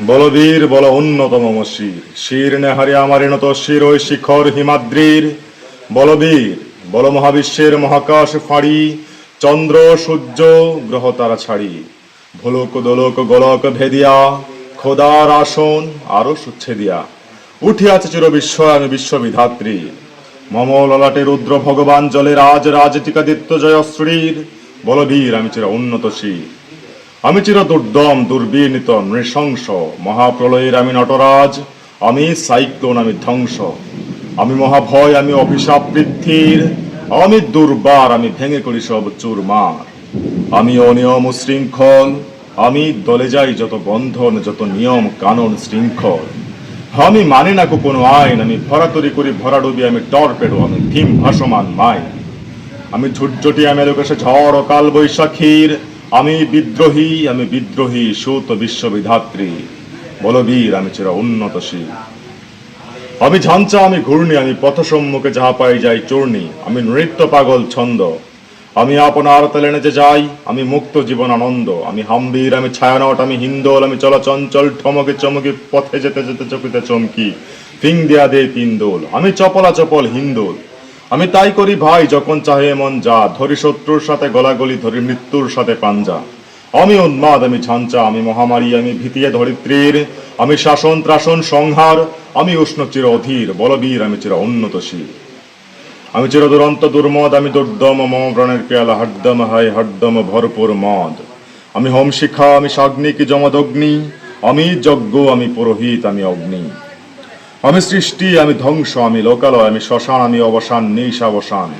বলবীর বল অন্যতম শির শির নেহারি আমার নত শির ওই শিখর হিমাদ্রির। বলবীর বল মহাবিশ্বের মহাকাশ ফাড়ি, চন্দ্র, সূর্য, গ্রহ তারা ছাড়ি। ভোলক দোলক গোলক ভেদিয়া, খোদার আসন আরও সুচ্ছে দিয়া। উঠিয়াছে চির বিশ্ব আমি বিশ্ববিধাত্রী। মম ললাটে রুদ্র ভগবান জলে রাজ রাজ টিকাদিত্য জয়শ্রীর। বলবীর আমি চির উন্নত শির। আমি চির দুর্দম, দুর্বিনীত, নৃশংস, মহাপ্রলয়ের আমি নটরাজ, আমি সাইক্লোন, আমি ধ্বংস। আমি মহাভয়, আমি অভিশাপ বৃদ্ধির, আমি দুর্বার, আমি ভেঙে করি সব চুরমার। আমি অনিয়ম শৃঙ্খল আমি দলে যাই যত বন্ধন, যত নিয়ম কানুন শৃঙ্খল। আমি মানি না কোনো আইন, আমি ভরাতরি করি ভরাডুবি, আমি টর্পেডো, আমি ভীম ভাসমান মাইন। আমি ঝুটঝুটি আমি লোকেশে ঝড় ও কাল বৈশাখীর আমি বিদ্রোহী আমি বিদ্রোহী সুত বিশ্ববিধাত্রী। বলবীর আমি চির উন্নতশীল আমি ঝাঞ্চা, আমি ঘূর্ণি, আমি পথ সম্মুখে যাহা পাই যাই চূর্ণি। আমি নৃত্য পাগল ছন্দ। আমি আপনার তালে নেচে যাই, আমি মুক্ত জীবন আনন্দ। আমি হাম্বির, আমি ছায়ানট, আমি হিন্দোল, আমি চলচঞ্চল, ঠমকে চমকে পথে যেতে যেতে চকিতে চমকি। ফিং দেয়া দে তিন দোল। আমি চপলা চপল হিন্দোল। আমি তাই করি ভাই, যখন চাহে মন যা, ধরি শত্রুর সাথে গলাগলি, ধরি মৃত্যুর সাথে পাঞ্জা। আমি উন্মাদ, আমি ঝাঞ্চা, আমি মহামারী, আমি ভীতিয়ে ধরিত্রীর, আমি শাসন ত্রাসন সংহার, আমি উষ্ণ চির অধীর, বলবীর, আমি চির উন্নতশীল আমি চির দুরন্ত দুর্মদ, আমি দুর্দম, মম প্রাণের পেয়ালা হড্ডম হাই হড্ডম ভরপুর মদ। আমি হোম শিখা, আমি সাগ্নিক যমদগ্নি আমি যজ্ঞ, আমি পুরোহিত, আমি অগ্নি। আমি সৃষ্টি, আমি ধ্বংস, আমি লোকালয়, আমি শ্মশান, আমি অবসান নিশাবসান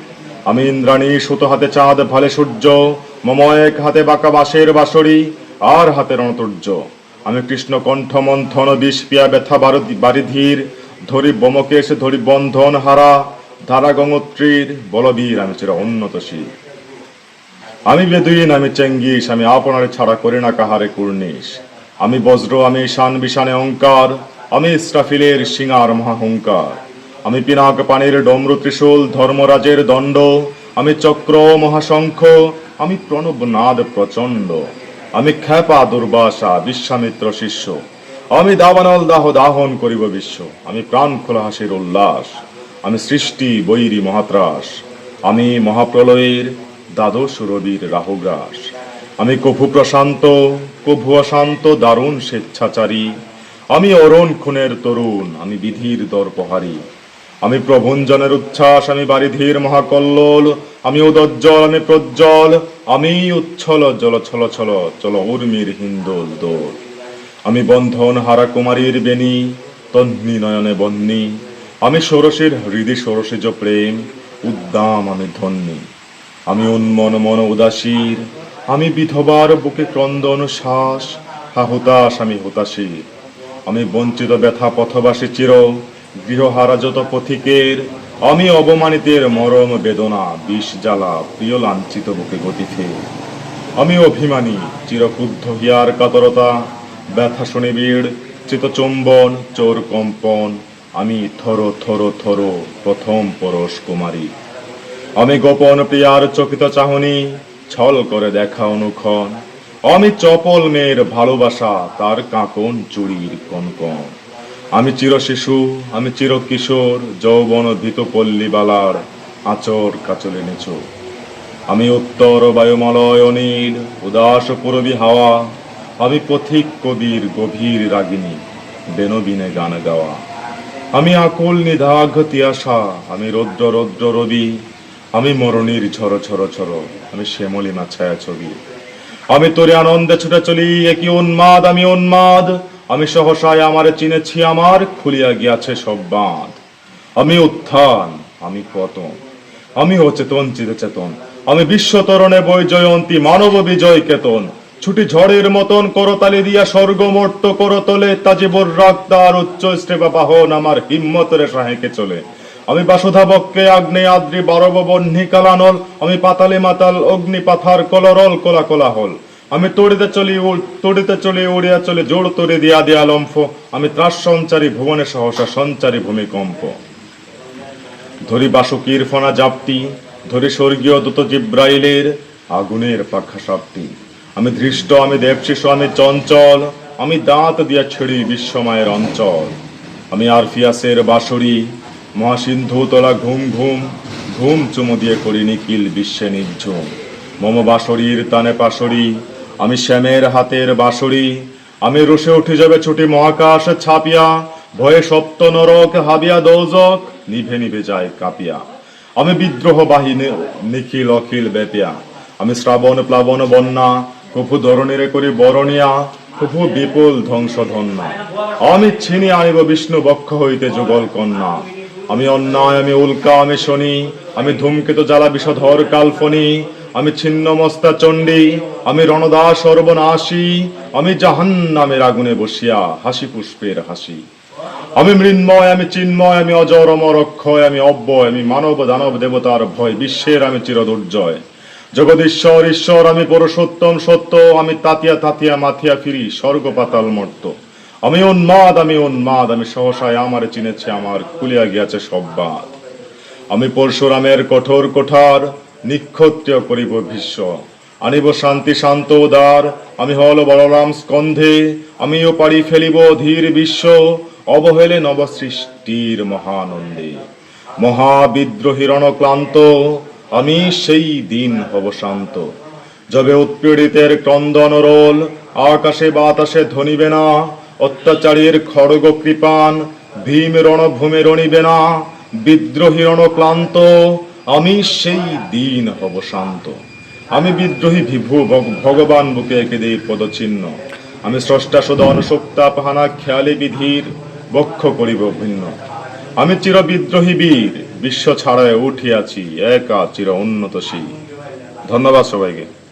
আমি ইন্দ্রাণী, সুত হাতে চাঁদ ভালে সূর্য, মম এক হাতে বাঁকা বাঁশের বাঁশরি আর হাতে রণতুর্য আমি কৃষ্ণ কণ্ঠ মন্থন বিষ, পিয়া, ব্যথা বারিধির, ধরি বমকেশ ধরি বন্ধন, হারা, ধারা গঙ্গোত্রীর বলবীর, আমি চির উন্নতশীল আমি বেদুইন, আমি চেঙ্গিস, আমি আপনারে ছাড়া করি না কাহারে কুর্নিশ। আমি বজ্র, আমি শান বিশানে অঙ্কার আমি ইস্রাফিলের সিঙার মহাহংকার আমি পিনাক পানির ডমরু ত্রিশূল ধর্মরাজের দণ্ড। আমি চক্র মহাশঙ্খ। আমি প্রণব নাদ প্রচণ্ড। আমি খ্যাপা দুর্বাসা বিশ্বামিত্র শিষ্য। আমি দাবানল দাহ দাহন করিব বিশ্ব। আমি প্রাণ খোলা হাসির উল্লাস। আমি সৃষ্টি বৈরী মহাত্রাস। আমি মহাপ্রলয়ের দ্বাদশ রবির রাহুগ্রাস। আমি কভু প্রশান্ত কভু অশান্ত দারুণ স্বেচ্ছাচারী। আমি অরণ খুনের তরুণ, আমি বিধির দর্পহারী। আমি প্রভঞ্জনের উচ্ছ্বাস, আমি বারিধির মহাকল্লোল, আমি উদজ্জ্বল, আমি প্রজ্জ্বল, আমি উচ্ছল, জল ছল ছল চল উর্মির হিন্দোল দোল। আমি বন্ধন হারা কুমারীর বেনি তন্নি নয়নে বন্নি। আমি ষোড়শের হৃদি ষোড়শেজ প্রেম, উদ্দাম আমি ধন্যী। আমি উন্মন মন উদাসীর, আমি বিধবার বুকে ক্রন্দন শ্বাস, হা হুতাশ আমি হুতাশীর। আমি বঞ্চিত ব্যথা পথবাসী চির গৃহহারা যত পথিকের, আমি অবমানিতের মরম বেদনা বিষ জ্বালা প্রিয় লাঞ্ছিত বুকে গতিতে। আমি অভিমানী চিরকুদ্ধ হিয়ার কাতরতা, ব্যথা শুনিবিড়, চিতচুম্বন, চোর কম্পন, আমি থর থর থর, প্রথম পরশ কুমারী। আমি গোপন প্রিয়ার চকিত চাহনি, ছল করে দেখা অনুক্ষণ আমি চপল মেয়ের ভালোবাসা, তার কাঁকন চুরির কনকন। আমি চির শিশু, আমি চির কিশোর, যৌবন ভীত পল্লীবালার আচর কাচলে নিচু। আমি উত্তর বায়ুমলয় অনিল, উদাস পুরবী হাওয়া। আমি পথিক কবির গভীর রাগিনী, বেনবিনে গান গাওয়া। আমি আকুল নিধাঘ তিয়াসা, আমি রৌদ্র রৌদ্র রবি। আমি মরণীর ঝড় ঝড় ঝড় আমি শ্যামলিমা ছায়া ছবি। আমি তোরে আনন্দে ছুটে চলি একই উন্মাদ? আমি উন্মাদ। আমি সহসায় আমারে চিনেছি আমার, খুলিয়া গিয়াছে সব বাঁধ। আমি উত্থান, আমি পতন। আমি অচেতন চিরচেতন আমি বিশ্ব বিশ্বতরণে বই জয়ন্তী, মানব বিজয় কেতন। ছুটি ঝড়ের মতন করতালি দিয়া স্বর্গ স্বর্গমর্ত করতলে, তাজিবর রাগদার উচ্চ স্টেপা বাহন আমার হিম্মতরে সাহেকে চলে। আমি বাসুধা বক্কে আগ্নে আদ্রি বারব বহ্নি কালানল, আমি পাতালে মাতাল অগ্নি পাথার কলরল কোলা কোলাহল। আমি তড়িতে চলি তড়িতে চলি উড়িয়া চলে জোর তরে দিয়া দিয়া লম্ফ, আমি ত্রাস সঞ্চারী ভুবনে সহসা সঞ্চারী ভূমিকম্প। ধরি বাসুকির ফনা জাপটি ধরি স্বর্গীয় দূত জিব্রাইলের আগুনের পাখা সাপটি আমি ধৃষ্ট, আমি দেবশিশু আমি চঞ্চল, আমি দাঁত দিয়া ছেড়ি বিশ্বমায়ের অঞ্চল। আমি আরফিয়াসের বাঁশরি মহাসিন্ধু তোলা ঘুম ঘুম ঘুম চুমু দিয়ে করি নিখিল বিশ্বে নির্ঝুম মম বাঁশরীর তানে পাশরি, আমি শ্যামের হাতের বাঁশরি, আমি রসে উঠে যাবে ছুটি মহাকাশ ছাপিয়া, ভয়ে সপ্ত নরক হাবিয়া দৌজক, নিভে নিভে যায় কাঁপিয়া। আমি বিদ্রোহ বাহিনী নিখিল অখিল ব্যাপিয়া আমি শ্রাবণ প্লাবন বন্যা, কফু ধরণীর করি বরণিয়া, কফু বিপুল ধ্বংস ধন্যা আমি ছিনি আনিব বিষ্ণু বক্ষ হইতে যুগল কন্যা। আমি অন্যায়, আমি উল্কা, আমি শনি, আমি ধূমকেতু, জ্বালা বিষধর কালফনি আমি ছিন্ন, মস্তা, চণ্ডী, আমি রণদা, সর্বনাশী, আমি জাহান্নামের আগুনে বসিয়া হাসি পুষ্পের হাসি। আমি মৃন্ময়, আমি চিন্ময়, আমি অজর, অমর অক্ষয়, আমি অব্যয়, আমি মানব, দানব, দেবতার ভয়, বিশ্বের আমি চিরদুর্জয় জগদীশ্বর, ঈশ্বর, আমি পুরুষোত্তম, সত্য, আমি তাতিয়া তাতিয়া মাথিয়া ফিরি স্বর্গ পাতাল মর্ত। আমি উন্মাদ আমি উন্মাদ, আমি সহসায় আমার চিনেছে, আমার খুলিয়া গিয়াছে সব বাদ। আমি পরশুরামের কঠোর কোঠার, নিক্ষত্রিয় করিব বিশ্ব আনিব শান্তি, শান্ত উদার, আমি হল বলরাম স্কন্ধে, আমিও পারি ফেলিব ধীর বিশ্ব, অবহেলে নবসৃষ্টির মহানন্দে। মহাবিদ্রোহী রণক্লান্ত, আমি সেই দিন হব শান্ত। যবে উৎপীড়িতের ক্রন্দন রোল, আকাশে বাতাসে ধনিবে না অত্যাচারীর খড়গ কৃপান, ভীম রণভূমে রণিবে না, বিদ্রোহী রণক্লান্ত, আমি সেই দিন হব শান্ত। আমি বিদ্রোহী বিভু ভগ- ভগবান বুকে এঁকে দেই পদচিহ্ন। আমি স্রষ্টা সদন সপ্তাপহানা খেয়ালি বিধির, বক্ষ করিব ভিন্ন। আমি চির বিদ্রোহী বীর, বিশ্ব ছাড়ায় উঠিয়াছি, একা চির উন্নতশীল ধন্যবাদ সবাইকে।